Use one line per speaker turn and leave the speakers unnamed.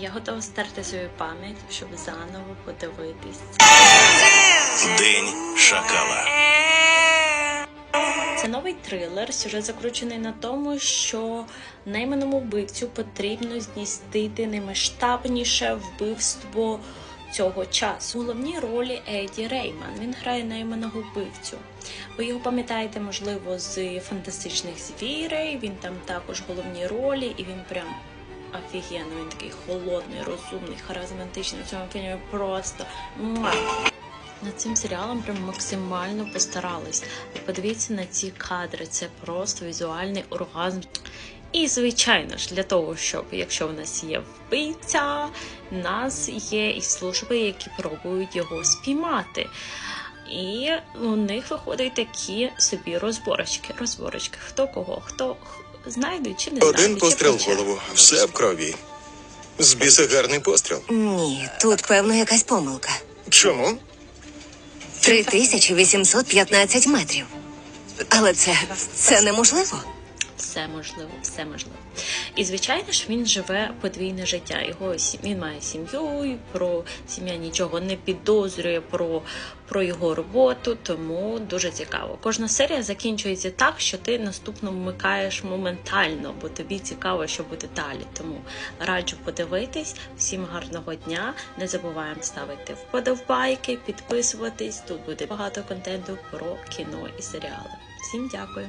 Я готова стерти свою пам'ять, щоб заново подивитись.
День шакала.
Це новий трилер. Сюжет закручений на тому, що найманому вбивцю потрібно здійснити наймасштабніше вбивство цього часу. У головній ролі Еді Рейман. Він грає найманого вбивцю. Ви його пам'ятаєте, можливо, з фантастичних звірей. Він там також в головній ролі, і він прям офігенно. Він такий холодний, розумний, харизматичний. В цьому фільмі просто. Над цим серіалом прям максимально постарались. Подивіться на ці кадри, це просто візуальний оргазм. І, звичайно ж, для того, щоб якщо в нас є вбивця, в нас є і служби, які пробують його спіймати. І у них виходять такі собі розборочки. Розборочки. Хто кого, хто знайдуть чи не знайдуть.
Один
чи
постріл в голову, все в крові. З біса гарний постріл.
Ні, тут певно якась помилка.
Чому?
3815 метрів. Але це, це неможливо.
Все можливо, все можливо. І звичайно ж він живе подвійне життя. Його він має сім'ю, про сім'я нічого не підозрює про, про його роботу, тому дуже цікаво. Кожна серія закінчується так, що ти наступно вмикаєш моментально, бо тобі цікаво, що буде далі. Тому раджу подивитись. Всім гарного дня. Не забуваємо ставити вподобайки, підписуватись. Тут буде багато контенту про кіно і серіали. Всім дякую.